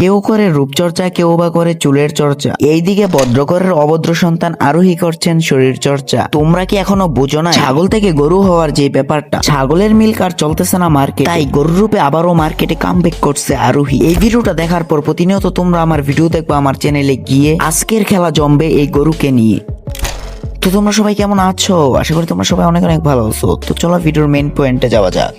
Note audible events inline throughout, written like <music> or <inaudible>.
কেউ করে রূপচর্চা, কেউ বা করে চুলের চর্চা। এইদিকে ভদ্রকরের অভদ্র সন্তান আরোহী করছেন শরীর চর্চা তোমরা কি এখনও বুঝো না ছাগল থেকে গরু হওয়ার যে ব্যাপারটা, ছাগলের মিল্ক আর চলতেছে না মার্কেট তাই গরুর রূপে আবারও মার্কেটে কামব্যাক করছে আরোহী। এই ভিডিওটা দেখার পর প্রতিনিয়ত তোমরা আমার ভিডিও দেখবে আমার চ্যানেলে গিয়ে আজকের খেলা জমবে এই গরুকে নিয়ে। তো তোমরা সবাই কেমন আছো? আশা করি তোমরা সবাই অনেক অনেক ভালো আছো। তো চলো ভিডিওর মেইন পয়েন্টে যাওয়া যাক।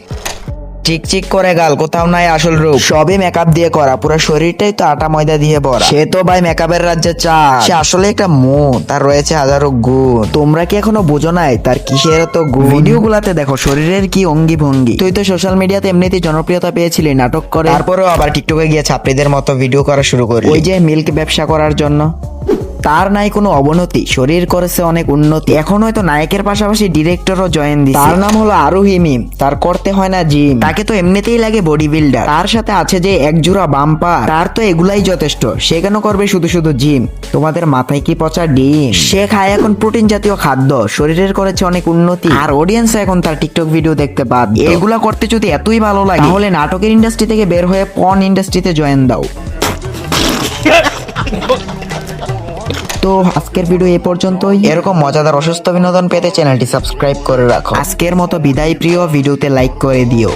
চিকচিক করে গাল, কোথাও নাই আসল রূপ। সবই মেকআপ দিয়ে করা, পুরো শরীরটাই তো আটা ময়দা দিয়ে ভরা। সে তো ভাই মেকআপের রাজ্যে চা সে আসলে একটা মু তার রয়েছে হাজারো গুণ। তোমরা কি এখনও বোঝো নাই, তার কিসের তো গুণ? ভিডিও গুলাতে দেখো, শরীরের কি অঙ্গি ভঙ্গি তুই তো সোশ্যাল মিডিয়াতে এমনিতেই জনপ্রিয়তা পেয়েছিলি, নাটক করে। তারপরেও আবার টিকটকে গিয়ে ছাত্রীদের মতো ভিডিও করা শুরু করি ওই যে মিল্ক ব্যবসা করার জন্য। তার নাই কোনো অবনতি। শরীর করেছে অনেক উন্নতি। এখন হয়তো নায়কের পাশাপাশি ডিরেক্টরও জয়েন দিছে। তার নাম হলো আরোহী মিম। তার করতে হয় না জিম। তাকে তো এমনিতেই লাগে বডি বিল্ডার তার সাথে আছে যে এক জোড়া বাম্পার। তার তো এগুলাই যথেষ্ট। সে কেন করবে শুধু শুধু জিম? তোমাদের মাথায় কি পচা ডিম? সে খায় এখন প্রোটিন জাতীয় খাদ্য। শরীরের করেছে অনেক উন্নতি। আর অডিয়েন্স এখন তার টিকটক ভিডিও দেখতে বাদ এগুলা করতে যদি এতই ভালো লাগে তাহলে নাটকের ইন্ডাস্ট্রি থেকে বের হয়ে পন ইন্ডাস্ট্রিতে জয়েন দাও। <laughs> তো আজকের ভিডিও এ পর্যন্তই। এরকম মজাদার অসুস্থ বিনোদন পেতে চ্যানেলটি সাবস্ক্রাইব করে রাখো। আজকের মতো বিদায় প্রিয় ভিডিওতে লাইক করে দিও।